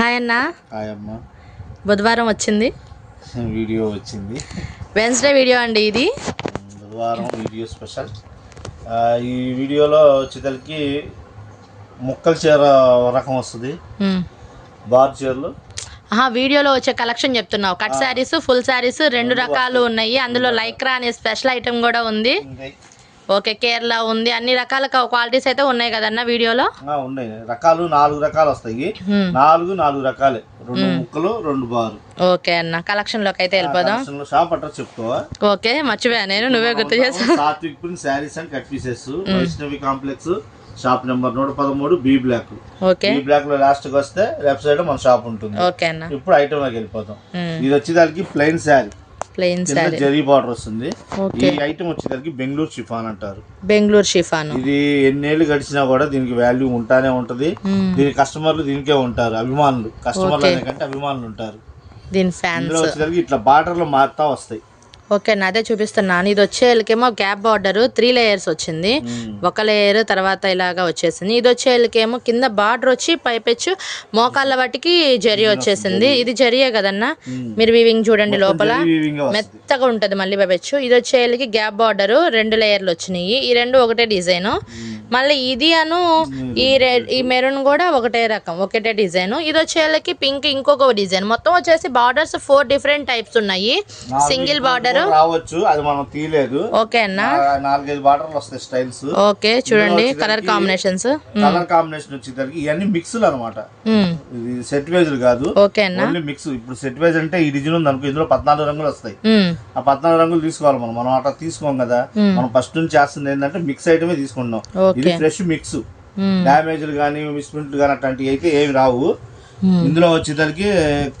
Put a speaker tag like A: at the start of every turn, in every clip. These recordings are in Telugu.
A: హాయ్ అన్న.
B: హాయ్ అమ్మ.
A: బుధవారం వచ్చింది.
B: వీడియో వచ్చింది.
A: వెన్స్డే వీడియో అండి ఇది.
B: బుధవారం వీడియో స్పెషల్. ఈ వీడియోలో వచ్చేసరికి ముక్కల చీర రకం వస్తుంది. బార్ చీరలు.
A: వీడియోలో వచ్చే కలెక్షన్ చెప్తున్నావు కట్ శారీస్ ఫుల్ శారీస్ రెండు రకాలు ఉన్నాయి. అందులో లైక్రా అనే స్పెషల్ ఐటమ్ కూడా ఉంది. ఓకే కేరళ ఉంది. అన్ని రకాల క్వాలిటీస్ అయితే ఉన్నాయి కదన్న వీడియోలో?
B: ఉన్నాయి. రకాలు నాలుగు రకాలు వస్తాయి. నాలుగు నాలుగు రకాలే. రెండు ముక్కలు రెండు బారు
A: ఓకే అన్న. కలెక్షన్లోకి అయితే వెళ్ళిపోదాం.
B: షాప్ అడ్రస్ చెప్తావా?
A: ఓకే మర్చిపోయా నేను. నువ్వే గుర్తు చేసావు.
B: Satvik print saris and cut pieces. Vaishnavi complex. Shop number నూట పదమూడు బి బ్లాక్.
A: ఓకే.
B: బి బ్లాక్లో లాస్ట్కి వస్తే లెఫ్ట్ సైడ్ మన షాప్ ఉంటుంది.
A: ఓకే అన్న.
B: ఇప్పుడు ఐటమ్లోకి వెళ్ళిపోతాం. ఇది వచ్చేదానికి plain sari
A: plain sari.
B: Zari border వస్తుంది. ఈ ఐటమ్ వచ్చేసరికి బెంగళూరు షిఫాన్ అంటారు.
A: బెంగళూరు షిఫాన్.
B: ఇది ఎన్నేళ్ళు గడిచినా కూడా దీనికి వాల్యూ ఉంటానే ఉంటది. దీని కస్టమర్లు దీనికే ఉంటారు అభిమానులు. కస్టమర్లు అనే కంటే అభిమానులు ఉంటారు.
A: దీని ఫ్యాన్స్
B: వచ్చేసరికి ఇట్లా బార్డర్లు మారుతా వస్తాయి.
A: ఓకే అదే చూపిస్తున్నాను. ఇది వచ్చేళ్ళకేమో గ్యాప్ బార్డర్ త్రీ లేయర్స్ వచ్చింది. ఒక లేయర్ తర్వాత ఇలాగా వచ్చేసింది. ఇది వచ్చేళ్ళకేమో కింద బార్డర్ వచ్చి పైపెచ్చు మోకాళ్ళ వాటికి జరి వచ్చేసింది. ఇది జరిగే కదన్నా? మీరు వీవింగ్ చూడండి లోపల. మెత్తగా ఉంటది మళ్ళీ పైపెచ్చు ఇది వచ్చేళ్ళకి గ్యాప్ బార్డర్ రెండు లేయర్లు వచ్చినాయి. ఈ రెండు ఒకటే డిజైన్. మళ్ళీ ఇది అను ఈ రెడ్ ఈ మెరూన్ కూడా ఒకటే రకం ఒకటే డిజైన్. ఇది వచ్చేళ్ళకి పింక్ ఇంకొక డిజైన్. మొత్తం వచ్చేసి బార్డర్స్ ఫోర్ డిఫరెంట్ టైప్స్ ఉన్నాయి. సింగిల్ బార్డర్
B: రావచ్చు అది మనం తీయలేదు.
A: ఓకే అన్న.
B: నాలుగైదు బార్డర్లు వస్తాయి స్టైల్స్
A: ఓకే చూడండి కలర్ కాంబినేషన్స్
B: కలర్ కాంబినేషన్ వచ్చేసరికి ఇవన్నీ మిక్స్లు అనమాట ఇది సెట్ వైజ్ కాదు. ఓన్లీ మిక్స్ ఇప్పుడు సెట్ వైజ్ అంటే ఈ డిజైన్ ఉంది అనుకో ఇందులో పద్నాలుగు రంగులు వస్తాయి. ఆ పద్నాలుగు రంగులు తీసుకోవాలి మనం. మనం అట్లా తీసుకోం కదా. మనం ఫస్ట్ నుంచి చేస్తుంది ఏంటంటే మిక్స్ ఐటమే తీసుకుంటాం
A: ఓకే.
B: ఇది ఫ్రెష్ మిక్స్
A: మ్మ్.
B: డ్యామేజ్లు కానీ మిస్ప్రింట్లు కానీ అట్లాంటివి అయితే ఏమి రావు. ఇందులో వచ్చేసరికి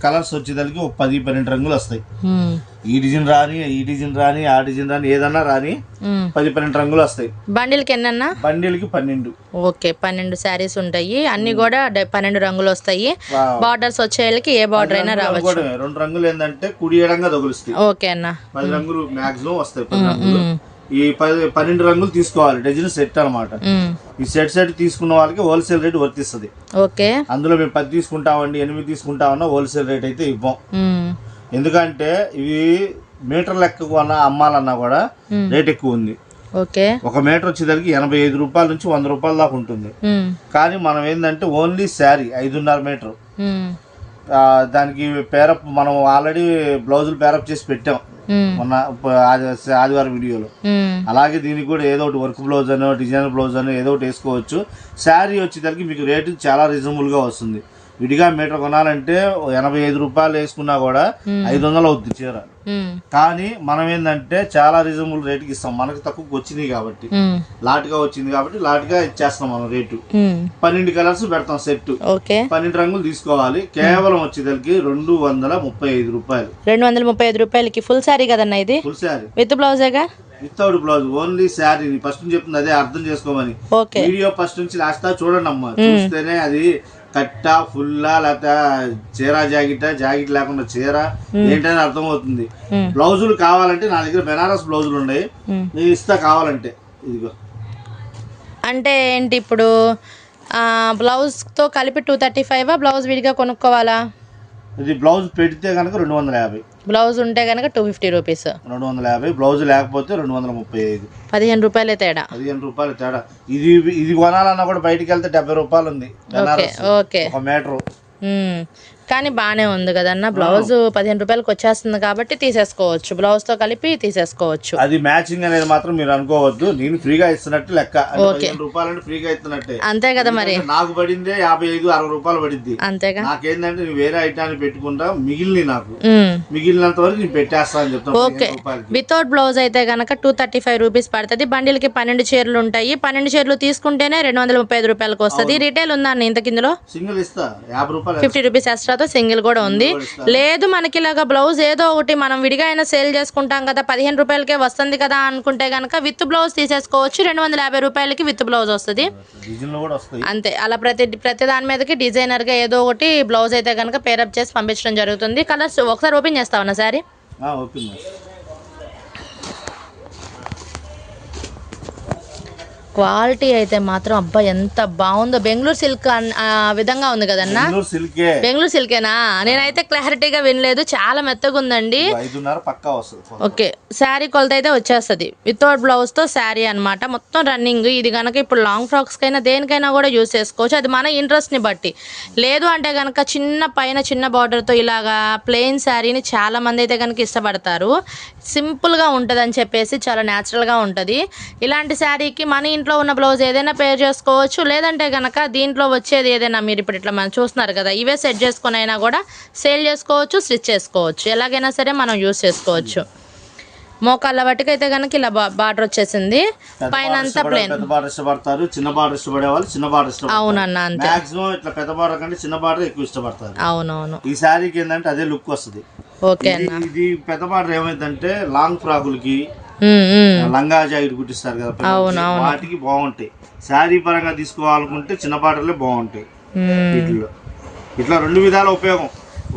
B: కలర్స్ వచ్చేసరికి ఒక పది పన్నెండు రంగులు వస్తాయి.
A: మ్మ్.
B: ఈ డిజైన్ రాని ఈ డిజైన్ రాని ఆ డిజైన్ రాని ఏదన్నా రాని
A: మ్మ్.
B: పది పన్నెండు రంగులు వస్తాయి.
A: బండిల్కి ఎన్నన్నా?
B: బండిలకి పన్నెండు.
A: ఓకే పన్నెండు శారీస్ ఉంటాయి. అన్ని కూడా పన్నెండు రంగులు వస్తాయి. బార్డర్స్ వచ్చేళ్ళకి ఏ బార్డర్ అయినా రావచ్చు.
B: రెండు రంగులు ఏంటంటే కుడి ఎడంగా తగులుస్తాయి
A: ఓకే అన్న.
B: పది రంగులు మాక్సిమం వస్తాయి ఈ పది పన్నెండు రంగులు తీసుకోవాలి డజన్ సెట్ అన్నమాట
A: మ్మ్.
B: ఈ సెట్ సెట్ తీసుకున్న వాళ్ళకి హోల్సేల్ రేట్ వర్తిస్తుంది
A: ఓకే
B: అందులో మేము పది తీసుకుంటామండి ఎనిమిది తీసుకుంటామన్నా హోల్సేల్ రేట్ అయితే ఇవ్వం. ఎందుకంటే ఇవి మీటర్ లెక్క అమ్మాలన్నా కూడా రేట్ ఎక్కువ ఉంది
A: ఓకే
B: ఒక మీటర్ వచ్చేసరికి ఎనభై ఐదు రూపాయల నుంచి వంద రూపాయల దాకా ఉంటుంది. కానీ మనం ఏంటంటే ఓన్లీ శారీ ఐదున్నర మీటర్. దానికి పేరప్ మనం ఆల్రెడీ బ్లౌజులు పేరప్ చేసి పెట్టాం. మొన్న ఆదివారం వీడియోలో. అలాగే దీనికి కూడా ఏదో ఒకటి వర్క్ బ్లౌజ్ అనో డిజైనర్ బ్లౌజ్ అనో ఏదో ఒకటి వేసుకోవచ్చు. శారీ వచ్చేసరికి మీకు రేటు చాలా రీజనబుల్గా వస్తుంది. విడిగా మీటర్ కొనాలంటే ఎనభై ఐదు రూపాయలు వేసుకున్నా కూడా ఐదు వందలు అవుతుంది చీర. కానీ మనం ఏంటంటే చాలా రీజనబుల్ రేటుకి ఇస్తాం. మనకి తక్కువకి వచ్చినాయి కాబట్టి. లాట్గా వచ్చింది కాబట్టి లాట్గా ఇచ్చేస్తాం మనం రేటు. పన్నెండు కలర్స్ పెడతాం సెట్. పన్నెండు రంగులు తీసుకోవాలి. కేవలం వచ్చేసరికి రెండు వందల ముప్పై ఐదు రూపాయలు.
A: రెండు వందల ముప్పై ఐదు రూపాయలకి ఫుల్ శారీ కదన్న ఇది?
B: Full sari.
A: With బ్లౌజేగా
B: without blouse only sari. First నుంచి చెప్తుంది అదే అర్థం చేసుకోమని. వీడియో ఫస్ట్ నుంచి లాస్ట్ దాకా చూడండి అమ్మా చూస్తేనే అది కట్టా ఫుల్లా లేకపోతే చీర జాకెట్ జాకెట్ లేకుండా చీర ఏంటని అర్థమవుతుంది. బ్లౌజులు కావాలంటే నా దగ్గర బెనారస్ బ్లౌజులు ఉన్నాయి. నేను ఇస్తా కావాలంటే. ఇదిగో.
A: అంటే ఏంటి ఇప్పుడు బ్లౌజ్తో కలిపి టూ థర్టీ ఫైవ్ బ్లౌజ్ విడిగా కొనుక్కోవాలా?
B: ఇది బ్లౌజ్ పెడితే కనుక రెండు వందల యాభై.
A: బ్లౌజ్ ఉంటే కనుక టూ ఫిఫ్టీ రూపీస్.
B: రెండు వందల యాభై బ్లౌజ్ లేకపోతే రెండు వందల ముప్పై ఐదు.
A: పదిహేను రూపాయలే తేడా.
B: పదిహేను రూపాయలు తేడా. ఇది ఇది కొనాలన్నా కూడా బయటికి వెళ్తే డెబ్బై రూపాయలు ఉంది.
A: Okay okay.
B: ఒక మీటరు.
A: కానీ బాగానే ఉంది కదన్న. బ్లౌజ్ పదిహేను రూపాయలకి వచ్చేస్తుంది కాబట్టి తీసేసుకోవచ్చు. బ్లౌజ్తో కలిపి తీసేసుకోవచ్చు.
B: అది మ్యాచింగ్ అనేది మాత్రం మీరు అనుకోవద్దు. నేను ఫ్రీగా ఇస్తున్నట్టు లెక్క. పదిహేను రూపాయలు ఫ్రీగా ఇస్తున్నట్టే.
A: అంతే కదా మరి.
B: నాకు పడిందే యాభై ఐదు అరవై రూపాయలు పడింది.
A: అంతేగా
B: నాకేంటంటే నేను వేరే ఐటాన్ని పెట్టుకుంటా మిగిలిన నాకు. మిగిలినంత వరకు నేను పెట్టేస్తా అని చెప్తాను
A: ఓకే. వితౌట్ బ్లౌజ్ అయితే కనుక టూ థర్టీ ఫైవ్ రూపీస్ పడుతుంది. బండిల్కి పన్నెండు చీరలు ఉంటాయి. పన్నెండు చీరలు తీసుకుంటేనే రెండు వందల ముప్పై ఐదు రూపాయలకి వస్తుంది. రిటైల్ ఉందా అన్న ఇంత కిందలో
B: సింగిల్ ఇస్తా. యాభై రూపాయలు
A: ఫిఫ్టీ రూపీస్ ఎక్స్ట్రాతో సింగిల్ కూడా ఉంది. లేదు మనకి ఇలాగా బ్లౌజ్ ఏదో ఒకటి మనం విడిగా అయినా సేల్ చేసుకుంటాం కదా పదిహేను రూపాయలకే వస్తుంది కదా అనుకుంటే కనుక విత్ బ్లౌజ్ తీసేసుకోవచ్చు రెండు వందల యాభై రూపాయలకి విత్ బ్లౌజ్ వస్తుంది. అంతే. అలా ప్రతి ప్రతి దాని మీదకి డిజైనర్గా ఏదో ఒకటి బ్లౌజ్ అయితే కనుక పేరప్ చేసి పంపించడం జరుగుతుంది. కలర్స్ ఒకసారి ఓపెన్ చేస్తావన్నా సారీ
B: ఆ, ఓకే మేడం.
A: క్వాలిటీ అయితే మాత్రం అబ్బా ఎంత బాగుందో. బెంగళూరు సిల్క్ అన్- ఆ విధంగా ఉంది కదన్నా?
B: బెంగళూరు సిల్కే.
A: బెంగళూరు సిల్కేనా? నేనైతే క్లారిటీగా వినలేదు. చాలా మెత్తగా ఉందండి ఓకే. శారీ కొలత అయితే వచ్చేస్తుంది. వితౌట్ బ్లౌజ్తో శారీ అన్నమాట. మొత్తం రన్నింగ్. ఇది కనుక ఇప్పుడు లాంగ్ ఫ్రాక్స్కైనా దేనికైనా కూడా యూస్ చేసుకోవచ్చు. అది మన ఇంట్రెస్ట్ని బట్టి. లేదు అంటే కనుక చిన్న పైన చిన్న బార్డర్తో ఇలాగా ప్లెయిన్ శారీని చాలా మంది అయితే కనుక ఇష్టపడతారు. సింపుల్గా ఉంటుంది అని చెప్పేసి చాలా న్యాచురల్గా ఉంటుంది. ఇలాంటి శారీకి మన ఇంట్లో ఉన్న బ్లౌజ్ ఏదైనా పేర్ చేసుకోవచ్చు. లేదంటే కనుక దీంట్లో వచ్చేది ఏదైనా మీరు ఇప్పుడు ఇట్లా మనం చూస్తున్నారు కదా ఇవే సెట్ చేసుకునైనా కూడా సేల్ చేసుకోవచ్చు స్టిచ్ చేసుకోవచ్చు. ఎలాగైనా సరే మనం యూస్ చేసుకోవచ్చు. మోకాళ్ళ వాటికైతే కనుక ఇలా బార్డర్ వచ్చేసింది. పైన అంతా ప్లేన్
B: పెద్ద బార్డర్ ఇష్టపడతారు చిన్న బార్డర్ ఇష్టపడే వాళ్ళు చిన్న బార్డర్ ఇష్టపడతారు.
A: అవునన్న అంతే.
B: మాక్సిమం ఇట్లా పెద్ద బార్డర్ కంటే చిన్న బార్డర్ ఎక్కువ ఇష్టపడతారు.
A: అవునవును.
B: ఈ శారీకి ఏంటంటే అదే లుక్ వస్తుంది.
A: ఓకే
B: ఇది
A: అన్న.
B: ఇది పెద్ద బార్డర్ ఏమైందంటే లాంగ్ ఫ్రాకులకి. లంగా జాకెట్ కుట్టిస్తారు కదా పిల్లలకి.
A: అవును, అవును.
B: వాటికి బాగుంటాయి. శారీ పరంగా తీసుకోవాలనుకుంటే చిన్న బార్డర్లే బాగుంటాయి. వీటిలో ఇట్లా రెండు విధాల ఉపయోగం.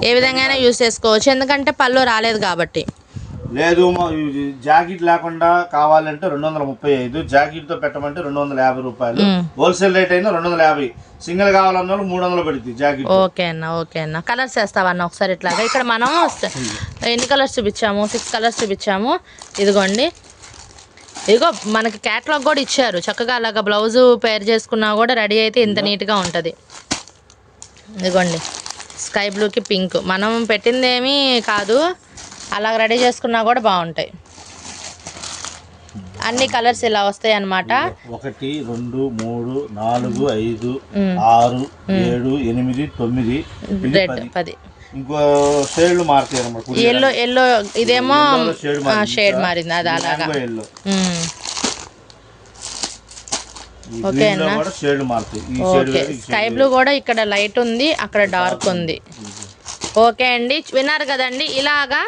A: ఏ విధంగా యూస్ చేసుకోవచ్చు. ఎందుకంటే పళ్ళు రాలేదు కాబట్టి.
B: లేదు జాకెట్ లేకుండా కావాలంటే రెండు వందల ముప్పై ఐదు జాకెట్తో పెట్టమంటే రెండు వందల యాభై రూపాయలు. హోల్సేల్ రేట్ అయినా రెండు వందల యాభై. సింగిల్ కావాలన్న వాళ్ళు మూడు వందలు పెడుతుంది జాకెట్.
A: ఓకే అన్న ఓకే అన్న. కలర్స్ వేస్తావన్న ఒకసారి ఇట్లాగా? ఇక్కడ మనం ఎన్ని కలర్స్ చూపించాము? సిక్స్ కలర్స్ చూపించాము. ఇదిగోండి. ఇదిగో మనకి క్యాటలాగ్ కూడా ఇచ్చారు. చక్కగా అలాగా బ్లౌజ్ పేర్ చేసుకున్నా కూడా రెడీ అయితే ఇంత నీట్గా ఉంటుంది. ఇదిగోండి. స్కై బ్లూకి పింక్. మనం పెట్టింది ఏమీ కాదు. అలా రెడీ చేసుకున్నా కూడా బాగుంటాయి. అన్ని కలర్స్ ఇలా వస్తాయి అన్నమాట.
B: ఒకటి రెండు మూడు నాలుగు ఐదు ఆరు ఏడు ఎనిమిది తొమ్మిది
A: రెడ్
B: పది. ఇంకో షేడ్లు మారుతాయి అనమాట
A: ఎల్లో ఎల్లో ఇదేమో
B: షేడ్
A: మారింది. అది అలాగా. ఓకే స్కై బ్లూ కూడా ఇక్కడ లైట్ ఉంది అక్కడ డార్క్ ఉంది. ఓకే అండి. విన్నారు కదండి. ఇలాగా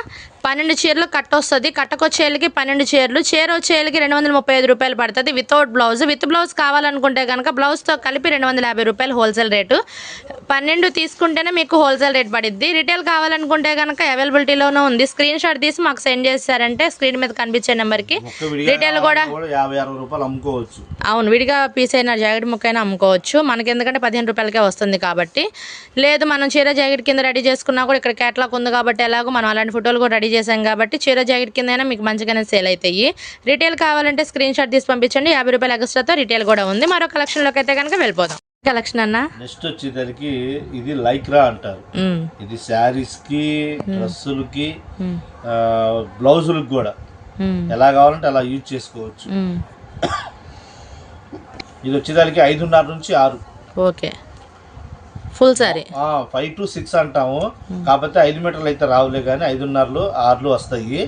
A: పన్నెండు చీరలు కట్ట వస్తుంది కట్టకొచ్చేళ్ళకి పన్నెండు చీరలు. చీర వచ్చేళ్ళకి రెండు వందల ముప్పై ఐదు రూపాయలు పడుతుంది. Without blouse. విత్ బ్లౌజ్ కావాలనుకుంటే కనుక బ్లౌజ్తో కలిపి రెండు వందల యాభై రూపాయలు హోల్సేల్ రేటు. పన్నెండు తీసుకుంటేనే మీకు హోల్సేల్ రేట్ పడిద్ది. రిటైల్ కావాలనుకుంటే కనుక అవైలబిలిటీలోనే ఉంది. స్క్రీన్ షాట్ తీసి మాకు సెండ్ చేశారంటే స్క్రీన్ మీద కనిపించే నెంబర్కి రిటైల్ కూడా
B: అమ్ముకోవచ్చు.
A: అవును విడిగా పీస్ అయినా జాకెట్ ముక్క అయినా అమ్ముకోవచ్చు. మనకి ఎందుకంటే పదిహేను రూపాయలకే వస్తుంది కాబట్టి. లేదు మనం చీర జాకెట్ కింద రెడీ చేసుకున్నా కూడా ఇక్కడ క్యాట్లాగ్ ఉంది కాబట్టి ఎలాగో మనం అలాంటి ఫోటోలు కూడా రెడీ చేసాం కాబట్టి చీర జాకెట్ కింద మీకు మంచిగానే సేల్ అవుతాయి రిటైల్ కావాలంటే స్క్రీన్ షాట్ తీసి పంపించండి. యాభై రూపాయల ఎక్స్ట్రాతో రిటైల్ కూడా ఉంది. మరో కలెక్షన్లోకి అయితే కనుక వెళ్ళిపోదాం. కలెక్షన్ అన్న?
B: నెక్స్ట్ వచ్చేసరికి ఇది లైక్రా అంటారు. ఇది శారీస్కి డ్రెస్సులకి బ్లౌజులకు కూడా. ఎలా కావాలంటే అలా యూజ్ చేసుకోవచ్చు. ఇది వచ్చేదానికి ఐదున్నర నుంచి ఆరు.
A: Okay. Full sari
B: five to six అంటాము. కాకపోతే ఐదు మీటర్లు అయితే రావులే కానీ ఐదున్నరలు ఆరులు వస్తాయి.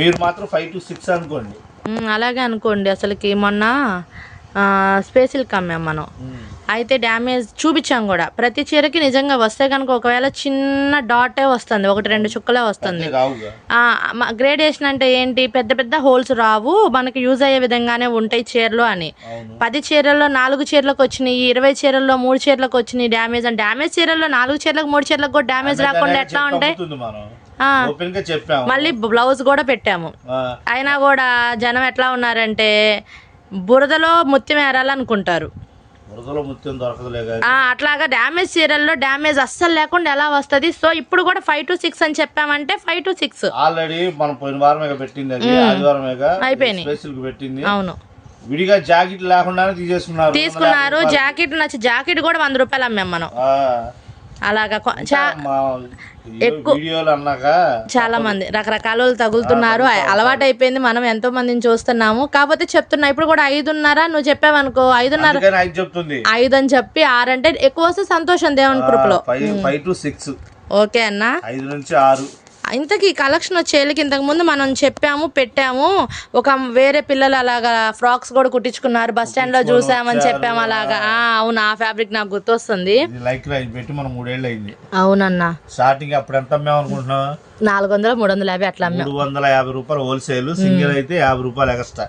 B: మీరు మాత్రం ఫైవ్ టు సిక్స్ అనుకోండి.
A: అలాగే అనుకోండి. అసలుకి మొన్న స్పేసిల్కి అమ్మాం మనం. అయితే డ్యామేజ్ చూపించాం కూడా. ప్రతి చీరకి నిజంగా వస్తే కనుక ఒకవేళ చిన్న డాటే వస్తుంది ఒకటి రెండు చుక్కలే వస్తుంది. గ్రేడేషన్ అంటే ఏంటి? పెద్ద పెద్ద హోల్స్ రావు మనకి యూజ్ అయ్యే విధంగానే ఉంటాయి చీరలు అని. పది చీరల్లో నాలుగు చీరలకు వచ్చినాయి ఇరవై చీరల్లో మూడు చీరలకు వచ్చినాయి డ్యామేజ్ అంటే డ్యామేజ్ చీరల్లో నాలుగు చీరలకు మూడు చీరలకు కూడా డ్యామేజ్ రాకుండా ఎట్లా ఉంటాయి? మళ్ళీ బ్లౌజ్ కూడా పెట్టాము. అయినా కూడా జనం ఎట్లా ఉన్నారంటే బురదలో ముత్యం ఏరాలనుకుంటారు. అట్లాగా డ్యామేజ్ చీరల్లో డ్యామేజ్ అస్సలు లేకుండా ఎలా వస్తది? సో ఇప్పుడు కూడా ఫైవ్ టు సిక్స్ అని చెప్పామంటే ఫైవ్ టు సిక్స్
B: ఆల్రెడీ మనం పోయిన వారమేగా పెట్టింది
A: అయిపోయినాయి.
B: పెట్టింది.
A: అవును.
B: విడిగా జాకెట్ లేకుండానే తీసేసుకున్నారు.
A: తీసుకున్నారు. జాకెట్ నచ్చి జాకెట్ కూడా వంద రూపాయలు అమ్మాం మనం. అలాగా ఎక్కువ- చాలా మంది రకరకాల వాళ్ళు తగులుతున్నారు అలవాటు అయిపోయింది. మనం ఎంతో మందిని చూస్తున్నాము. కాకపోతే చెప్తున్నా ఇప్పుడు కూడా ఐదున్నర నువ్వు చెప్పావనుకో ఐదున్నర
B: ఐదు
A: అని చెప్పి ఆరు అంటే ఎక్కువ వస్తే సంతోషం దేవుని కృపలో. ఓకే అన్న.
B: ఐదు నుంచి ఆరు.
A: ఇంతకీ కలెక్షన్ వచ్చేళ్ళకి ఇంతకు ముందు మనం చెప్పాము పెట్టాము. ఒక వేరే పిల్లలు అలాగా ఫ్రాక్స్ కూడా కుట్టించుకున్నారు. బస్ స్టాండ్లో చూసామని చెప్పాము అలాగా. అవును ఆ ఫ్యాబ్రిక్ నాకు గుర్తొస్తుంది. అవునన్నా.
B: స్టార్టింగ్ అప్పుడు ఎంత అమ్మాం అనుకుంటున్నాం
A: నాలుగు వందలు మూడు వందల యాభై అట్లా
B: మూడు వందల యాభై రూపాయలు హోల్సేల్ సింగిల్ అయితే యాభై రూపాయలు ఎక్స్ట్రా.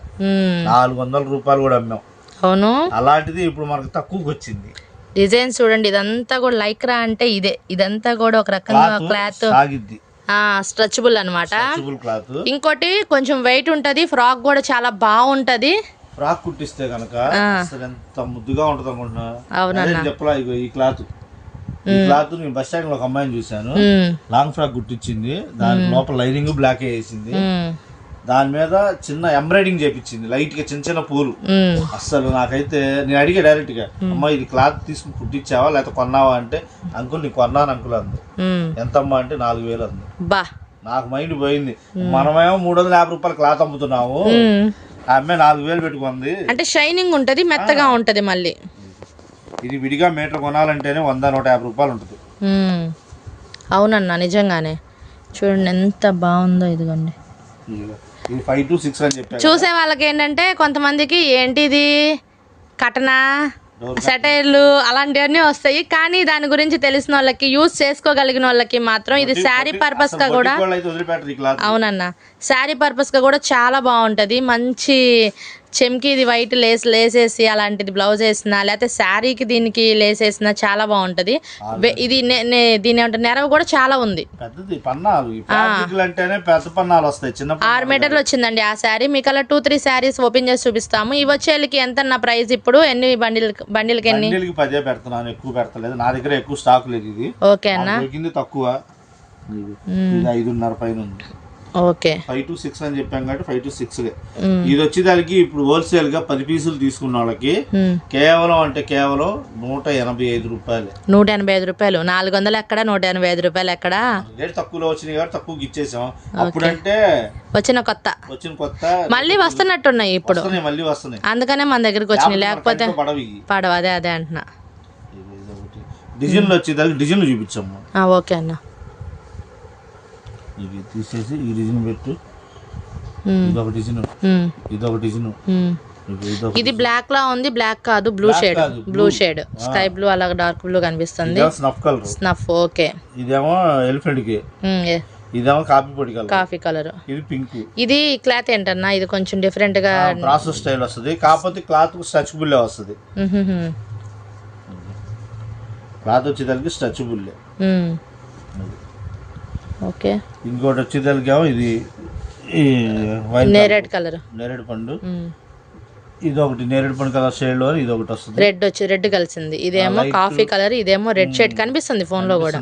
B: నాలుగు వందల రూపాయలు కూడా అమ్మాం.
A: అవును.
B: అలాంటిది ఇప్పుడు మనకు తక్కువకి వచ్చింది.
A: డిజైన్ చూడండి ఇదంతా కూడా లైక్రా అంటే ఇదే. ఇదంతా కూడా ఒక రకంగా క్లాత్.
B: సాగిద్ది.
A: స్ట్రెచబుల్
B: క్లాత్
A: ఇంకోటి కొంచెం వెయిట్ ఉంటది ఫ్రాక్ కూడా చాలా బాగుంటది.
B: ఫ్రాక్ కుట్టిస్తే. అసలు ఎంత ముద్దుగా ఉంటుంది అనుకుంటున్నా. ఇగో ఈ క్లాత్ ఈ క్లాత్ నేను బస్ స్టాండ్లో ఒక అమ్మాయిని చూశాను.
A: ఉమ్,
B: లాంగ్ ఫ్రాక్ కుట్టించింది. దాని లోపల లైనింగ్ బ్లాక్ వేసింది. దాని మీద చిన్న ఎంబ్రాయిడింగ్ చేపించింది లైట్గా చిన్న చిన్న పూలు. అస్సలు నాకైతే నేను అడిగా డైరెక్ట్గా అమ్మా ఇది క్లాత్ తీసుకుని కుట్టించావా లేకపోతే కొన్నావా? అంటే అంకుల్ నీకు కొన్నాను అంకుల్ అంది. ఎంతమ్మా? అంటే నాలుగు వేలు అంది.
A: బా.
B: నాకు మైండ్ పోయింది. మనమేమో మూడు వందల యాభై రూపాయలు క్లాత్ అమ్ముతున్నాము. ఆ అమ్మాయి నాలుగు వేలు పెట్టుకుంది.
A: అంటే షైనింగ్ ఉంటది మెత్తగా ఉంటది మళ్ళీ.
B: ఇది విడిగా మీటర్ కొనాలంటేనే వంద నూట యాభై రూపాయలు ఉంటుంది.
A: అవునన్నా నిజంగానే. చూడండి ఎంత బాగుందో ఇదిగోండి.
B: ఇదిగో. ఇది ఫైవ్ టు సిక్స్ అని చెప్పాను
A: చూసే వాళ్ళకి ఏంటంటే కొంతమందికి ఏంటిది? కటనా సెటైర్లు అలాంటివన్నీ వస్తాయి. కానీ దాని గురించి తెలిసిన వాళ్ళకి యూజ్ చేసుకోగలిగిన వాళ్ళకి మాత్రం ఇది శారీ పర్పస్గా కూడా అవునన్న. శారీ పర్పస్గా కూడా చాలా బాగుంటది. మంచి చెమ్కి ఇది వైట్ లేస్ లేసేసి అలాంటిది బ్లౌజ్ వేసిన లేకపోతే శారీకి దీనికి లేసేసిన చాలా బాగుంటది. ఇది దీని నెరవ కూడా చాలా ఉంది. ఆరు మీటర్లు వచ్చిందండి ఆ శారీ. మీకు అలా టూ త్రీ శారీస్ ఓపెన్ చేసి చూపిస్తాము. ఇవి వచ్చేళ్ళకి ఎంత నా ప్రైస్ ఇప్పుడు? ఎన్ని బండిల్ బండిల్కి ఎన్ని?
B: పదే పెడుతున్నాను ఎక్కువ పెడతలేదు. నా దగ్గర ఎక్కువ స్టాక్ లేదు ఇది.
A: ఓకే అన్న.
B: తక్కువ. ఐదున్నర పైన ఉంది.
A: ఓకే.
B: ఫైవ్ టు సిక్స్ అని చెప్పాం కాబట్టి ఫైవ్ టు సిక్స్. ఇది వచ్చేదానికి ఇప్పుడు హోల్సేల్గా పది పీసులు తీసుకున్న వాళ్ళకి. కేవలం అంటే కేవలం నూట ఎనభై ఐదు రూపాయలే.
A: నూట ఎనభై ఐదు రూపాయలు. నాలుగు వందలు ఎక్కడ? నూట ఎనభై ఐదు రూపాయలు ఎక్కడ?
B: రేట్ తక్కువలో వచ్చినాయి కాబట్టి తక్కువకి ఇచ్చేసాం. అప్పుడంటే
A: వచ్చిన కొత్త.
B: వచ్చిన కొత్త
A: మళ్ళీ వస్తున్నట్టున్నాయి ఇప్పుడు.
B: మళ్ళీ వస్తున్నాయి.
A: అందుకనే మన దగ్గరికి వచ్చినాయి. లేకపోతే
B: పడవి
A: అదే అదే అంటున్నా.
B: డిజైన్లు వచ్చేదానికి డిజైన్లు చూపించాము
A: ఓకే అన్న.
B: ఇవి తీసేసి ఈ డిజైన్ పెట్టు. ఇదొక డిజైన్. ఇదొక డిజైన్
A: ఇది బ్లాక్ లా ఉంది బ్లాక్ కాదు blue shade blue shade sky blue అలాగే డార్క్ బ్లూ కనిపిస్తుంది.
B: స్నఫ్ కలర్
A: స్నఫ్ ఓకే
B: ఇదేమో
A: ఎలిఫెంట్కి.
B: ఇదేమో కాపీ పొడి కలర్
A: కాఫీ కలర్
B: ఇది పింక్
A: ఇది క్లాత్ ఏంటన్నా? ఇది కొంచెం డిఫరెంట్గా
B: ప్రాసెస్ స్టైల్ వస్తుంది. కాకపోతే క్లాత్ స్ట్రెచబుల్ వస్తుంది. క్లాత్ వచ్చేదానికి స్ట్రెచబుల్.
A: ఓకే.
B: ఇంకోటి వచ్చేదానికి ఏమో ఇది
A: నేరేడ్ కలర్.
B: నేరేడు పండు. ఇది ఒకటి నేరేడు పండు కలర్ షేడ్లో ఇది ఒకటి వస్తుంది.
A: రెడ్ వచ్చి రెడ్ కలిసింది. ఇదేమో కాఫీ కలర్ ఇదేమో రెడ్ షేడ్ కనిపిస్తుంది ఫోన్లో కూడా.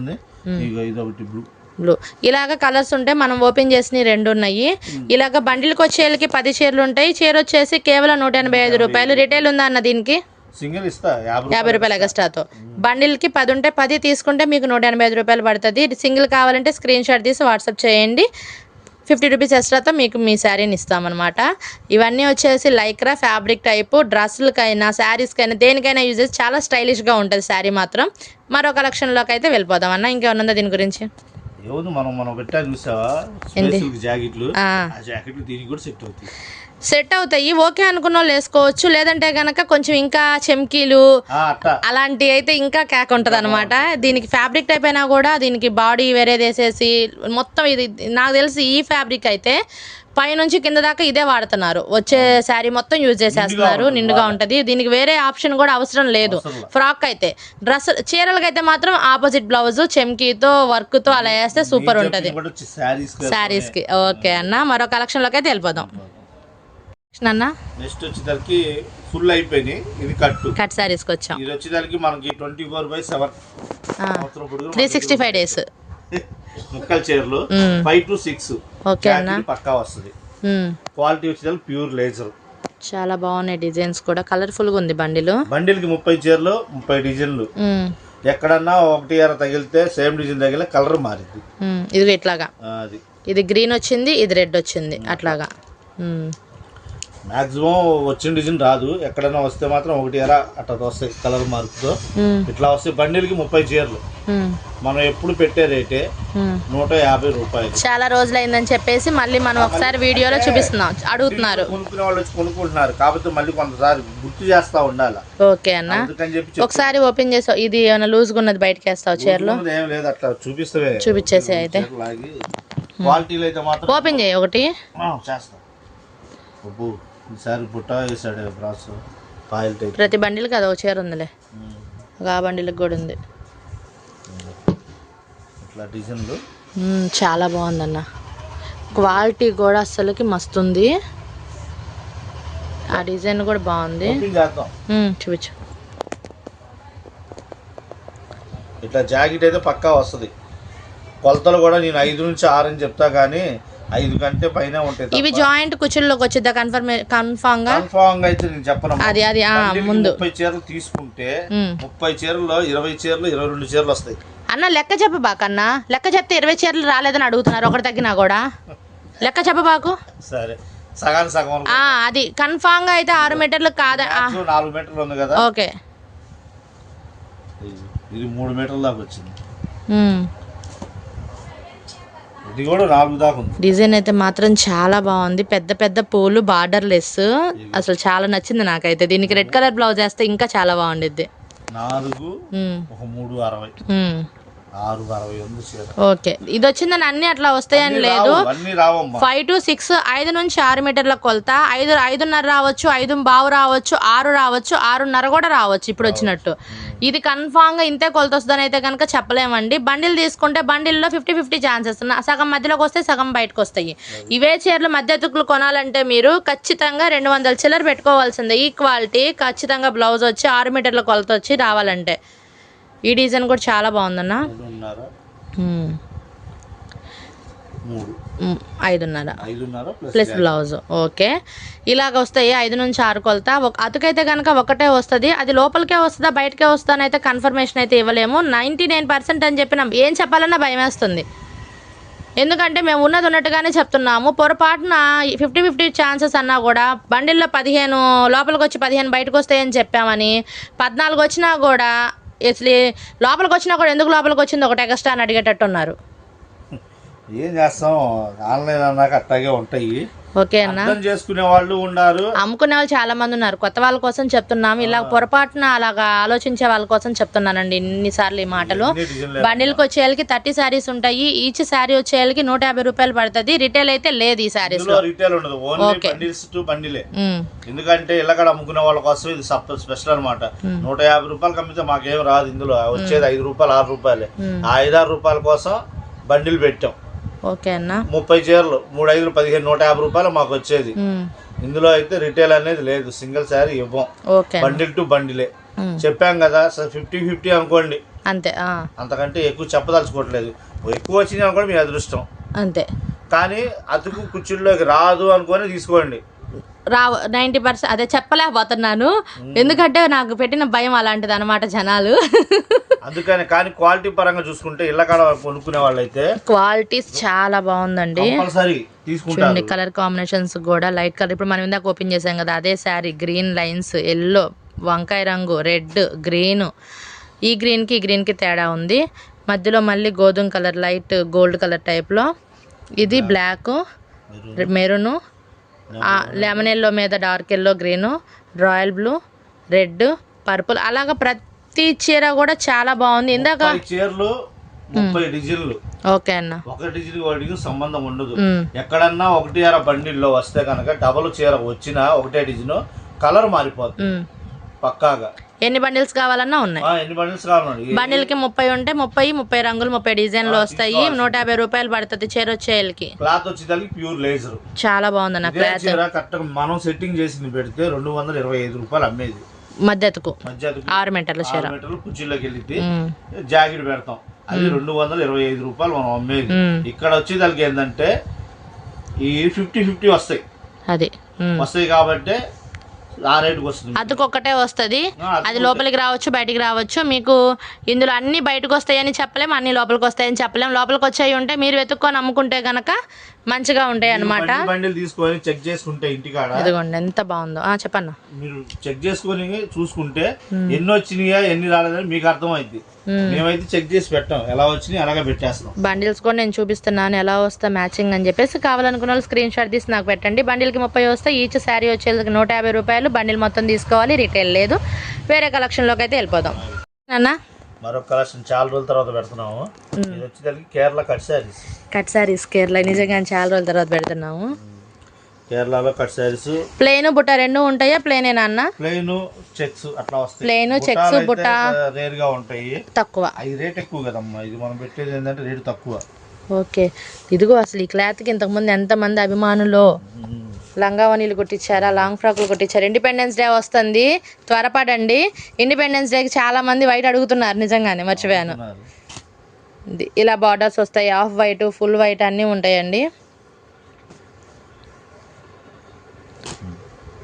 B: ఇది ఒకటి బ్లూ
A: బ్లూ ఇలాగ కలర్స్ ఉంటాయి మనం ఓపెన్ చేసిన రెండు ఉన్నాయి. ఇలాగ బండిల్కి వచ్చేళ్ళకి పది చీరలు ఉంటాయి. చీర వచ్చేసి కేవలం నూట ఎనభై ఐదు రూపాయలు. రిటైల్ ఉందా అన్న దీనికి?
B: సింగిల్ ఇస్తా యాభై
A: రూపాయలు ఎక్స్ట్రాతో. బండిల్కి పది ఉంటే పది తీసుకుంటే మీకు నూట ఎనభై ఐదు రూపాయలు పడుతుంది. సింగిల్ కావాలంటే స్క్రీన్ షాట్ తీసి వాట్సాప్ చేయండి. ఫిఫ్టీ రూపీస్ ఎక్స్ట్రాతో మీకు మీ శారీని ఇస్తామన్నమాట. ఇవన్నీ వచ్చేసి లైక్రా ఫ్యాబ్రిక్ టైపు డ్రెస్సులకైనా శారీస్కైనా దేనికైనా యూజ్ చేసి చాలా స్టైలిష్గా ఉంటుంది శారీ మాత్రం. మరో కలెక్షన్లోకి అయితే వెళ్ళిపోదాం అన్న. ఇంకేమన్నా దీని గురించి?
B: ఎవరు మనం మనం పెట్టా చూసావా? జాకెట్లు.
A: ఆ
B: జాకెట్లు దీనికి కూడా సెట్ అవుతాయి.
A: సెట్ అవుతాయి. ఓకే అనుకున్న వాళ్ళు వేసుకోవచ్చు. లేదంటే కనుక కొంచెం ఇంకా చెమ్కీలు అలాంటి అయితే ఇంకా క్యాక్ ఉంటుంది అనమాట దీనికి ఫ్యాబ్రిక్ టైప్ అయినా కూడా దీనికి బాడీ వేరేది వేసేసి మొత్తం ఇది నాకు తెలిసి ఈ ఫ్యాబ్రిక్ అయితే పైనుంచి కింద దాకా ఇదే వాడుతున్నారు. వచ్చే శారీ మొత్తం యూజ్ చేసేస్తున్నారు. నిండుగా ఉంటది. దీనికి వేరే ఆప్షన్ కూడా అవసరం లేదు. ఫ్రాక్ అయితే. డ్రెస్ చీరలకి అయితే మాత్రం ఆపోజిట్ బ్లౌజ్ చెమ్కీతో వర్క్తో అలా వేస్తే సూపర్ ఉంటది.
B: కూడా వచ్చి శారీస్
A: శారీస్కి ఓకే అన్న. మరో కలెక్షన్లోకి అయితే వెళ్ళిపోదాం. అన్న
B: నెక్స్ట్ వచ్చేసరికి ఫుల్ అయిపోయినాయి. ఇది కట్టు.
A: కట్ శారీస్కి వచ్చాం.
B: ఇది వచ్చేసరికి మనకి twenty four by seven.
A: Three sixty five days.
B: ముక్కల చీరలు. Five to six.
A: ఓకే అన్న.
B: పక్కా వస్తుంది. క్వాలిటీ వచ్చేసరికి ప్యూర్ లేజర్.
A: చాలా బాగున్నాయి డిజైన్స్ కూడా. కలర్ఫుల్గా ఉంది బండిలు.
B: బండిల్కి ముప్పై చీరలు ముప్పై డిజైన్లు. ఎక్కడన్నా ఒకటి అర తగిలితే సేమ్ డిజైన్ తగిలితే కలర్ మారింది.
A: ఇదిగో ఇట్లాగా.
B: అది.
A: ఇది గ్రీన్ వచ్చింది ఇది రెడ్ వచ్చింది అట్లాగా.
B: మాక్సిమం వచ్చిన డిజైన్ రాదు. ఎక్కడైనా వస్తే మాత్రం ఒకటి ఎర అట్లా వస్తాయి కలర్ మార్కుతో
A: మ్మ్.
B: ఇట్లా వస్తే బండిల్కి ముప్పై చీరలు. మనం ఎప్పుడు పెట్టే రేటే. నూట యాభై రూపాయలు.
A: చాలా రోజులైందని చెప్పేసి మళ్ళీ మనం ఒకసారి వీడియోలో చూపిస్తున్నాం. అడుగుతున్నారు.
B: కొనుక్కునే వాళ్ళు వచ్చి కొనుక్కుంటున్నారు. కాకపోతే మళ్ళీ కొంతసారి గుర్తు చేస్తా ఉండాలి.
A: ఓకే అన్న. ఒకసారి ఓపెన్ చేసావు. ఇది ఏమైనా లూజ్గా ఉన్నది బయటకి వేస్తావు చీరలో?
B: ఏం లేదు. అట్లా చూపిస్తే
A: చూపించేసి అయితే.
B: క్వాలిటీలు అయితే మాత్రం
A: ఓపెన్ చేయి ఒకటి.
B: చేస్తా. అబ్బో. ఈసారి బుట్ట వేసాడు బ్రాస్ పాయల్ టైప్
A: ప్రతి బండిలకి అదో చీర ఉందిలే. ఆ బండిలకు కూడా ఉంది.
B: ఇట్లా డిజైన్లు.
A: చాలా బాగుందన్న. క్వాలిటీ కూడా అస్సలకి మస్తుంది ఆ డిజైన్ కూడా బాగుంది. చూపించు.
B: ఇట్లా జాకెట్ అయితే పక్కా వస్తుంది. కొలతలు కూడా నేను ఐదు నుంచి ఆరు అని చెప్తా కానీ ఐదు కంటే పైన ఉంటాయి
A: ఇవి జాయింట్ కుర్చీల్లోకి వచ్చిద్దా? కన్ఫర్మ్
B: కన్ఫామ్గా? కన్ఫామ్గా అయితే నేను చెప్పను
A: అది అది ముందు.
B: ముప్పై చీరలు తీసుకుంటే. ముప్పై చీరల్లో ఇరవై చీరలు ఇరవై రెండు చీరలు వస్తాయి.
A: అన్న లెక్క చెప్పు బాకన్నా లెక్క చెప్తే ఇరవై చీరలు రాలేదని అడుగుతున్నారు ఒకటి తగ్గినా కూడా. లెక్క చెప్పబాకు
B: సరే. సగం.
A: ఆ అది. కన్ఫామ్గా అయితే ఆరు మీటర్లు కాదా?
B: నాలుగు మీటర్లు ఉంది కదా.
A: ఓకే.
B: ఇది- మూడు మీటర్ల దాకా వచ్చింది. ఇది కూడా నాలుగు దాకా ఉంది.
A: డిజైన్ అయితే మాత్రం చాలా బాగుంది. పెద్ద పెద్ద పూలు బార్డర్ లెస్ అసలు చాలా నచ్చింది నాకైతే. దీనికి రెడ్ కలర్ బ్లౌజ్ వేస్తే ఇంకా చాలా బాగుండిద్ది.
B: నాలుగు ఒక మూడు అరవై.
A: ఓకే. ఇది వచ్చిందని అన్ని అట్లా వస్తాయని లేదు. ఫైవ్ టు సిక్స్ ఐదు నుంచి ఆరు మీటర్ల కొలత. ఐదు ఐదున్నర రావచ్చు ఐదు బావు రావచ్చు ఆరు రావచ్చు ఆరున్నర కూడా రావచ్చు ఇప్పుడు వచ్చినట్టు. ఇది కన్ఫామ్గా ఇంతే కొలత వస్తుందని అయితే కనుక చెప్పలేమండి. బండిల్ తీసుకుంటే బండిల్లో ఫిఫ్టీ ఫిఫ్టీ ఛాన్సెస్ సగం మధ్యలోకి వస్తాయి సగం బయటకు వస్తాయి ఇవే చీరలు మధ్య తుక్కులు కొనాలంటే మీరు ఖచ్చితంగా రెండు వందల చిల్లర పెట్టుకోవాల్సిందే. ఈ క్వాలిటీ ఖచ్చితంగా బ్లౌజ్ వచ్చి ఆరు మీటర్ల కొలత వచ్చి రావాలంటే. ఈ డిజైన్ కూడా చాలా బాగుందన్న.
B: ఐదున్నర. Plus
A: blouse. ఓకే. ఇలాగ వస్తాయి ఐదు నుంచి ఆరు కొలత ఒక అతుకైతే కనుక ఒకటే వస్తుంది. అది లోపలికే వస్తుందా బయటకే వస్తుందా అని అయితే కన్ఫర్మేషన్ అయితే ఇవ్వలేము. నైంటీ నైన్ పర్సెంట్ అని చెప్పినాం. ఏం చెప్పాలన్నా భయం వేస్తుంది ఎందుకంటే మేము ఉన్నది ఉన్నట్టుగానే చెప్తున్నాము. పొరపాటున ఫిఫ్టీ ఫిఫ్టీ ఛాన్సెస్ అన్నా కూడా బండిల్లో పదిహేను లోపలికి వచ్చి పదిహేను బయటకు వస్తాయని చెప్పామని పద్నాలుగు వచ్చినా కూడా అసలు లోపలికి వచ్చినా కూడా ఎందుకు లోపలికి వచ్చింది ఒకటి ఎక్స్ట్రా అని అడిగేటట్టు ఉన్నారు
B: ఏం చేస్తాం? ఆన్లైన్ అన్నాక అట్టాగే ఉంటాయి.
A: ఓకే అన్న.
B: అర్థం చేసుకునే వాళ్ళు ఉన్నారు.
A: అమ్ముకునే వాళ్ళు చాలా మంది ఉన్నారు. కొత్త వాళ్ళ కోసం చెప్తున్నాం. ఇలా పొరపాటున అలాగా ఆలోచించే వాళ్ళ కోసం చెప్తున్నానండి ఇన్నిసార్లు ఈ మాటలు. బండిల్కి వచ్చేయాలకి థర్టీ శారీస్ ఉంటాయి. ఈచ్ శారీ వచ్చేయాలకి నూట యాభై రూపాయలు పడుతుంది. రిటైల్ అయితే లేదు ఈ శారీస్
B: రిటైల్ ఉండదు. Only
A: Okay.
B: బండిల్స్ టు బండిలే. ఎందుకంటే ఇళ్ళకడ అమ్ముకునే వాళ్ళ కోసం ఇది సప్ స్పెషల్ అన్నమాట. నూట యాభై రూపాయలు అమ్మితే మాకేం రాదు ఇందులో. వచ్చేది ఐదు రూపాయలు ఆరు రూపాయలే. ఆ ఐదారు రూపాయల కోసం బండిల్ పెట్టాం.
A: ఓకే అన్న.
B: ముప్పై చీరలు మూడు ఐదు పదిహేను నూట యాభై రూపాయలు మాకు వచ్చేది. ఇందులో అయితే రిటైల్ అనేది లేదు సింగిల్ శారీ ఇవ్వం. బండిల్ టు బండిలే చెప్పాం కదా ఫిఫ్టీ ఫిఫ్టీ అనుకోండి.
A: అంతే
B: అంతకంటే ఎక్కువ చెప్పదలుచుకోవట్లేదు. ఎక్కువ వచ్చింది అనుకోండి మీ అదృష్టం.
A: అంతే.
B: కానీ అతుకు కుర్చీల్లోకి రాదు అనుకొని తీసుకోండి.
A: రావు నైంటీ పర్సెంట్ అదే చెప్పలేకపోతున్నాను. ఎందుకంటే నాకు పెట్టిన భయం అలాంటిది అనమాట జనాలు.
B: అందుకని కానీ క్వాలిటీ పరంగా చూసుకుంటే ఇళ్ళ కాడ కొనుక్కునే వాళ్ళైతే
A: క్వాలిటీస్ చాలా బాగుందండి.
B: కంపల్సరీ
A: చూడండి కలర్ కాంబినేషన్స్ కూడా లైట్ కలర్. ఇప్పుడు మనం ఇందాక ఓపెన్ చేసాం కదా అదే శారీ గ్రీన్ లైన్స్ ఎల్లో వంకాయ రంగు రెడ్ గ్రీన్. ఈ గ్రీన్కి ఈ గ్రీన్కి తేడా ఉంది. మధ్యలో మళ్ళీ గోధుమ కలర్ లైట్ గోల్డ్ కలర్ టైప్లో. ఇది బ్లాక్ మెరూను. లెమన్ ఎల్లో మీద dark yellow green. Royal blue red purple. అలాగా ప్రతి చీర కూడా చాలా బాగుంది. ఇందాక
B: చీరలు ముప్పై డిజైన్లు
A: ఓకే అన్న.
B: ఒక డిజైన్ వాటికి సంబంధం ఉండదు. ఎక్కడన్నా ఒకటి అర బండిల్లో వస్తే కనుక డబల్ చీర వచ్చినా ఒకటే డిజైన్ కలర్ మారిపోతుంది. పక్కాగా.
A: ఎన్ని బండిల్స్ కావాలన్నా ఉన్నాయి.
B: ఎన్ని బండిల్స్
A: బండిల్కి ముప్పై ఉంటే ముప్పై ముప్పై రంగులు ముప్పై డిజైన్లు వస్తాయి. నూట యాభై రూపాయలు పడుతుంది చీర వచ్చేయాలకి.
B: క్లాత్ వచ్చేదానికి ప్యూర్ లేజర్.
A: చాలా బాగుంది నా
B: ఇదే
A: క్లాత్.
B: మనం సెట్టింగ్ చేసింది పెడితే రెండు వందల ఇరవై ఐదు రూపాయలు అమ్మేది.
A: మద్దతుకు.
B: మధ్య అది
A: ఆరు మీటర్ల చీర.
B: కుర్చీలోకి వెళ్ళి
A: ఉమ్,
B: జాకెట్ పెడతాం. అది రెండు వందల ఇరవై ఐదు రూపాయలు మనం అమ్మేది. ఇక్కడ వచ్చేదానికి ఏంటంటే ఈ ఫిఫ్టీ ఫిఫ్టీ వస్తాయి.
A: అది.
B: వస్తాయి కాబట్టి ఆ రేటుకి వస్తుంది.
A: అతుకు ఒక్కటే వస్తుంది అది లోపలికి రావచ్చు బయటికి రావచ్చు. మీకు ఇందులో అన్ని బయటకు వస్తాయని చెప్పలేం అన్ని లోపలికి వస్తాయని చెప్పలేం. లోపలికి వచ్చాయి ఉంటే మీరు వెతుక్కొని అమ్ముకుంటే గనక మంచిగా ఉంటాయి అన్నమాట.
B: బండిల్ బండిల్ తీసుకొని చెక్ చేసుకుంటే ఇంటికాడ.
A: ఇదిగోండి ఎంత బాగుందో. ఆ, చెప్పన్నా.
B: మీరు చెక్ చేసుకొని చూసుకుంటే ఎన్ని వచ్చినాయా ఎన్ని రాలేదని మీకు అర్థమైంది మేమైతే చెక్ చేసి పెట్టాం ఎలా వచ్చినాయి అలాగే పెట్టేస్తాం
A: బండిల్స్ కూడా నేను చూపిస్తున్నాను ఎలా వస్తా మ్యాచింగ్ అని చెప్పేసి కావాలనుకున్న వాళ్ళు స్క్రీన్ షాట్ తీసి నాకు పెట్టండి. బండిల్కి ముప్పై వస్తే ఈచ్ శారీ వచ్చేది నూట యాభై రూపాయలు. బండిల్ మొత్తం తీసుకోవాలి రీటైల్ లేదు. వేరే కలెక్షన్లోకి అయితే వెళ్ళిపోదాం. అన్న
B: మరొక కలెక్షన్ చాలా రోజుల తర్వాత పెడుతున్నాము. ఇది వచ్చేదానికి కేరళ కట్ శారీస్.
A: కట్ శారీస్ కేరళ నిజంగా చాలా రోజుల తర్వాత పెడుతున్నాము.
B: కేరళలో కట్ శారీస్.
A: ప్లేన్ బుట్ట రెండు ఉంటాయా? ప్లేనేనా అన్న?
B: ప్లెయిన్ చెక్స్ అట్లా వస్తాయి.
A: ప్లెయిన్ చెక్స్ బుట్ట
B: రేర్గా ఉంటాయి.
A: తక్కువ.
B: అవి రేట్ ఎక్కువ కదమ్మా. ఇది మనం పెట్టేది ఏంటంటే రేటు తక్కువ.
A: ఓకే. ఇదిగో అసలు ఈ క్లాత్కి ఇంతకుముందు ఎంతమంది అభిమానులు లంగావనీలు కుట్టించారా లాంగ్ ఫ్రాక్లు కుట్టించారు? ఇండిపెండెన్స్ డే వస్తుంది. త్వరపడండి. ఇండిపెండెన్స్ డేకి చాలా మంది వైట్ అడుగుతున్నారు నిజంగానే మర్చిపోయాను. ఇలా బార్డర్స్ వస్తాయి హాఫ్ వైట్ ఫుల్ వైట్ అన్నీ ఉంటాయండి.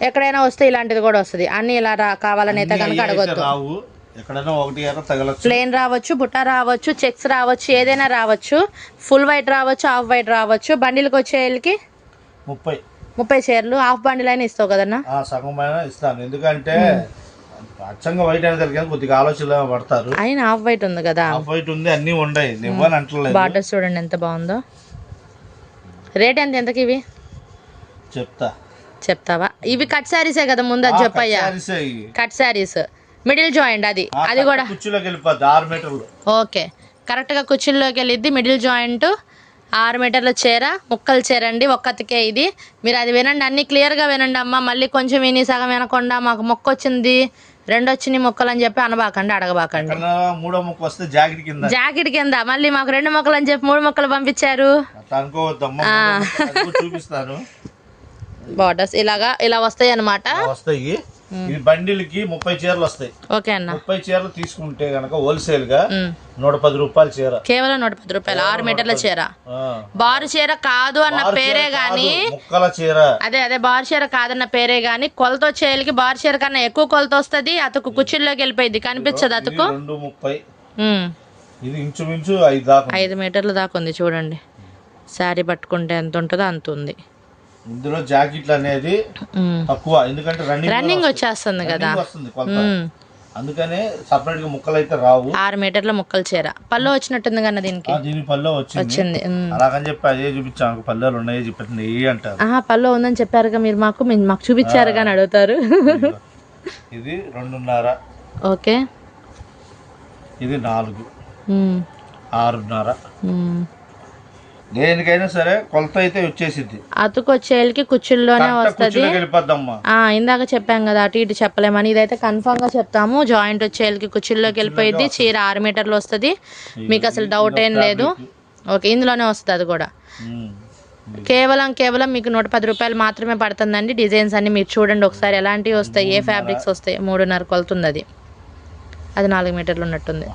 A: ఎక్కడైనా వస్తే ఇలాంటిది కూడా వస్తుంది. అన్ని ఇలా రా కావాలని అయితే కనుక అడగొద్దు. ప్లేన్ రావచ్చు బుట్ట రావచ్చు చెక్స్ రావచ్చు ఏదైనా రావచ్చు. ఫుల్ వైట్ రావచ్చు హాఫ్ వైట్ రావచ్చు. బండిల్కి వచ్చేళ్ళకి
B: ముప్పై.
A: ముప్పై చీరలు హాఫ్ బండిల్ అయినా ఇస్తావు కదన్నా?
B: సగం పైన ఇస్తాను. ఎందుకంటే అచ్చంగా వైట్ కొద్దిగా ఆలోచనలో పడతారు.
A: అయినా హాఫ్ వైట్ ఉంది కదా.
B: హాఫ్ వైట్ ఉంది అన్ని ఇవ్వని అంటలేదు.
A: బార్డర్స్ చూడండి ఎంత బాగుందో. రేట్ ఎంత ఎంతకి ఇవి?
B: చెప్తా.
A: చెప్తావా? ఇవి కట్ శారీసే కదా ముందు అది చెప్పయ్యా. కట్ శారీస్ మిడిల్ జాయింట్ అది. అది కూడా.
B: కుర్చీలోకి వెళ్ళిపోద్ది ఆరు మీటర్లు.
A: ఓకే. కరెక్ట్గా కుర్చీల్లోకి వెళ్ళిద్ది మిడిల్ జాయింట్. ఆరు మీటర్ల చీర ముక్కలు చీర అండి ఒక్కతికే ఇది. మీరు అది వినండి అన్ని క్లియర్గా వినండి అమ్మ. మళ్ళీ కొంచెం విని సగం వినకుండా మాకు మొక్క వచ్చింది. రెండు వచ్చినాయి మొక్కలు అని చెప్పి అనబాకండి అడగబాకండి.
B: మూడో ముక్క వస్తే జాకెట్ కింద.
A: జాకెట్ కింద. మళ్ళీ మాకు రెండు మొక్కలు అని చెప్పి మూడు మొక్కలు పంపించారు. బార్డర్స్ ఇలాగా ఇలా వస్తాయి అనమాట
B: వస్తాయి. ఇది బండిలకి ముప్పై చీరలు వస్తాయి.
A: ఓకే అన్న.
B: ముప్పై చీరలు తీసుకుంటే గనక
A: హోల్సేల్గా.
B: నూట పది రూపాయల చీర.
A: కేవలం నూట పది రూపాయలు ఆరు మీటర్ల చీర. బారు చీర కాదు అన్న పేరే గాని
B: ముక్కల చీర.
A: అదే అదే బారు చీర కాదన్న పేరే గాని కొలత వచ్చేయాలకి బారు చీర కన్నా ఎక్కువ కొలత వస్తుంది అతుకు కుర్చీల్లోకి వెళ్ళిపోయింది కనిపించదు అతుకు?
B: రెండు ముప్పై. ఇది ఇంచుమించు ఐదు దాకా.
A: ఐదు మీటర్ల దాకా ఉంది చూడండి. శారీ పట్టుకుంటే ఎంత ఉంటుందో అంత ఉంది.
B: ఇందులో జాకెట్లు అనేది. తక్కువ. ఎందుకంటే రన్నింగ్
A: రన్నింగ్ వచ్చేస్తుంది కదా.
B: వస్తుంది. అందుకనే సపరేట్గా ముక్కలు అయితే రావు.
A: ఆరు మీటర్ల ముక్కల చీర. పళ్ళు వచ్చినట్టుంది కన్నా దీనికి?
B: దీని పల్లె వచ్చింది. అలాగని చెప్పి అదే చూపించాను. పల్లెలు ఉన్నాయి చెప్పండి ఏ అంటారు?
A: ఆహా పళ్ళు ఉందని చెప్పారుగా మీరు మాకు. మాకు చూపించారు కానీ అడుగుతారు.
B: ఇది రెండున్నర.
A: ఓకే.
B: ఇది నాలుగు. ఆరున్నర. దేనికైనా సరే కొలత అయితే వచ్చేసిద్ది.
A: అతుకు వచ్చేళ్ళకి కుర్చీల్లోనే వస్తుంది. ఇందాక చెప్పాం కదా అటు ఇటు చెప్పలేమని. ఇదైతే కన్ఫామ్గా చెప్తాము. జాయింట్ వచ్చేళ్ళకి కుర్చీల్లోకి వెళ్ళిపోయింది చీర ఆరు మీటర్లు వస్తుంది. మీకు అసలు డౌట్ ఏం లేదు. ఓకే ఇందులోనే వస్తుంది అది కూడా. కేవలం కేవలం మీకు నూట పది రూపాయలు మాత్రమే పడుతుందండి. డిజైన్స్ అన్ని మీరు చూడండి ఒకసారి ఎలాంటివి వస్తాయి ఏ ఫ్యాబ్రిక్స్ వస్తాయి. మూడున్నర కొలుతుంది అది. అది నాలుగు మీటర్లు ఉన్నట్టుంది.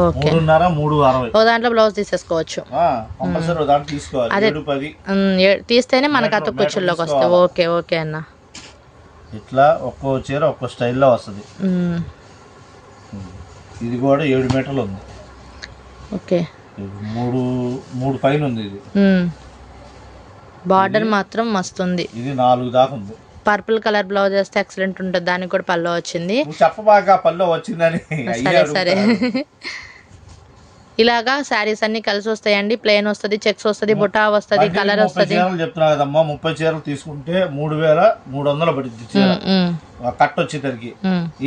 B: మూడున్నర మూడు అరవై.
A: ఓ దాంట్లో బ్లౌజ్ తీసేసుకోవచ్చు. ఏ- తీస్తేనే మనకు అతుకు కుర్చీల్లోకి వస్తాయి. ఓకే ఓకే అన్న.
B: ఇట్లా ఒక్కో చీర ఒక్కో స్టైల్లో వస్తుంది. ఇది కూడా ఏడు మీటర్లు ఉంది.
A: ఓకే.
B: మూడు మూడు పైన ఉంది ఇది.
A: బార్డర్ మాత్రం మస్తుంది
B: ఇది నాలుగు దాకా ఉంది.
A: పర్పుల్ కలర్ బ్లౌజ్ వేస్తే ఎక్సలెంట్ ఉంటుంది. దానికి కూడా పల్లో వచ్చింది.
B: పల్లె వచ్చిందని
A: సరే సరే. ఇలాగా శారీస్ అన్ని కలిసి వస్తాయండి. ప్లెయిన్ వస్తుంది చెక్స్ వస్తుంది బుటా వస్తుంది కలర్ వస్తుంది.
B: చెప్తున్నా కదమ్మా. ముప్పై చీరలు తీసుకుంటే మూడు వేల మూడు వందలు ఆ కట్ వచ్చేసరికి.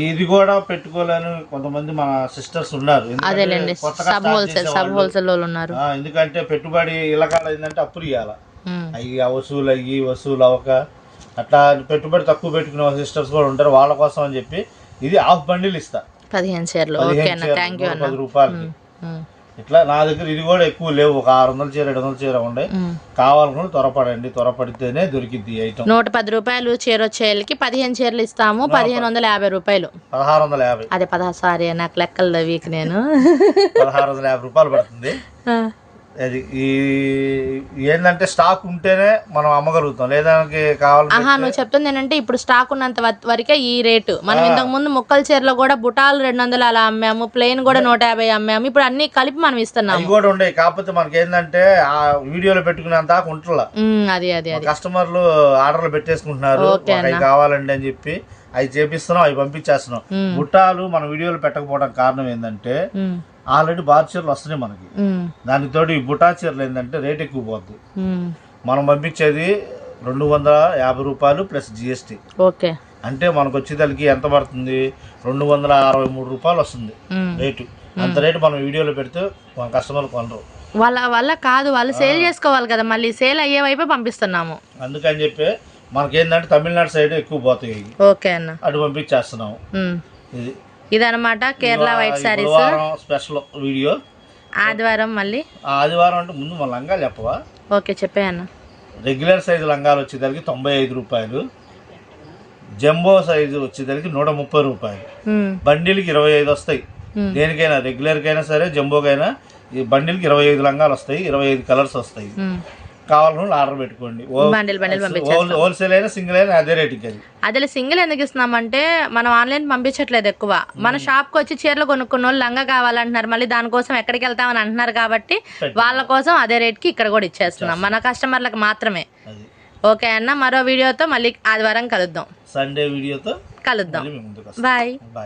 B: ఇది కూడా పెట్టుకోలేని కొంతమంది మన సిస్టర్స్ ఉన్నారు.
A: అదేలేండి. Sub wholesale sub. హోల్సేల్ వాళ్ళు ఉన్నారు.
B: ఎందుకంటే పెట్టుబడి ఇళ్ళకాడ ఏంటంటే అప్పులు ఇవ్వాలి అవి వసూలు అయ్యి వసూలు అవ్వక అట్లా పెట్టుబడి తక్కువ పెట్టుకునే సిస్టర్స్ కూడా ఉంటారు వాళ్ళ కోసం అని చెప్పి ఇది హాఫ్ బండిల్ ఇస్తా.
A: పదిహేను అన్న.
B: పది రూపాయలకి.
A: ఉమ్,
B: ఇట్లా నా దగ్గర ఇది కూడా ఎక్కువ లేవు ఒక ఆరు వందల చీర ఏడు వందల చీర ఉండే.
A: ఉమ్.
B: కావాలనుకుని త్వరపడండి త్వరపడితేనే దొరికిద్ది ఐటమ్
A: నూట పది రూపాయలు చీర వచ్చేళ్ళకి పదిహేను చీరలు ఇస్తాము పదిహేను వందల యాభై రూపాయలు.
B: పదహారు వందల యాభై.
A: అదే పదహారు సారీ నాకు లెక్కలు వీక్ నేను.
B: పదహారు వందల యాభై రూపాయలు పడుతుంది. అది ఈ ఏంటంటే స్టాక్ ఉంటేనే మనం అమ్మగలుగుతాం. లేదా కావాలంటే
A: ఆహా నువ్వు చెప్తుంది ఏంటంటే ఇప్పుడు స్టాక్ ఉన్నంత వరకే ఈ రేటు. మనం ఇంతకు ముందు ముక్కల చీరలో కూడా బుటాలు రెండు వందలు అలా అమ్మాము ప్లెయిన్ కూడా నూట యాభై అమ్మాము ఇప్పుడు అన్ని కలిపి మనం ఇస్తున్నాము.
B: అవి కూడా ఉండే కాకపోతే మనకి ఏంటంటే ఆ వీడియోలో పెట్టుకునేంత
A: ఉమ్, అది అది అది.
B: కస్టమర్లు ఆర్డర్లు పెట్టేసుకుంటున్నారు. కావాలండి అని చెప్పి అవి చేపిస్తున్నాం అవి పంపించేస్తున్నాం. బుట్టాలు మన వీడియోలు పెట్టకపోవడం కారణం ఏంటంటే ఆల్రెడీ బార్ చీరలు వస్తున్నాయి మనకి. దానికి తోడు ఈ బుటా చీరలు ఏంటంటే రేట్ ఎక్కువ పోద్ది. మనం పంపించేది రెండు వందల యాభై రూపాయలు ప్లస్ జిఎస్టీ.
A: ఓకే.
B: అంటే మనకు వచ్చేదానికి ఎంత పడుతుంది? రెండు వందల అరవై మూడు రూపాయలు వస్తుంది. రేటు. అంత రేటు మనం వీడియోలో పెడితే మన కస్టమర్లు కొనరు.
A: వాళ్ళ వల్ల కాదు వాళ్ళు సేల్ చేసుకోవాలి కదా మళ్ళీ సేల్ అయ్యే వైపే పంపిస్తున్నాము.
B: అందుకని చెప్పి మనకేంటంటే తమిళనాడు సైడ్ ఎక్కువ పోతాయి.
A: ఓకే అన్న.
B: అటు పంపించేస్తున్నాము. ఇది.
A: ఇదన్నమాట కేరళ వైట్
B: బుధవారం స్పెషల్ వీడియో.
A: ఆదివారం మళ్ళీ?
B: ఆదివారం అంటే ముందు మన లంగాలు చెప్పవా?
A: ఓకే చెప్పే అన్న.
B: రెగ్యులర్ సైజు లంగాలు వచ్చేసరికి తొంభై ఐదు రూపాయలు. జంబో సైజు వచ్చేసరికి నూట ముప్పై రూపాయలు. బండిల్కి ఇరవై ఐదు వస్తాయి. దేనికైనా రెగ్యులర్కైనా సరే జంబోకైనా ఈ బండిల్కి ఇరవై ఐదు లంగాలు వస్తాయి. ఇరవై ఐదు కలర్స్ వస్తాయి. ఆర్డర్ పెట్టుకోండి.
A: బండిల్ బండిల్ పంపించేస్తాం.
B: హోల్సేల్ అయినా సింగిల్ అయినా అదే రేటుకి అది
A: అదే సింగిల్ ఎందుకు ఇస్తున్నామంటే మనం ఆన్లైన్ పంపించట్లేదు ఎక్కువ. మన షాప్కి వచ్చి చీరలు కొనుక్కున్న వాళ్ళు లంగా కావాలంటున్నారు. మళ్ళీ దానికోసం ఎక్కడికి వెళ్తామని అంటున్నారు కాబట్టి వాళ్ళ కోసం అదే రేట్కి ఇక్కడ కూడా ఇచ్చేస్తున్నాం. మన కస్టమర్లకు మాత్రమే. ఓకే అన్న మరో వీడియోతో మళ్ళీ ఆదివారం కలుద్దాం.
B: సండే వీడియోతో
A: కలుద్దాం. Bye
B: bye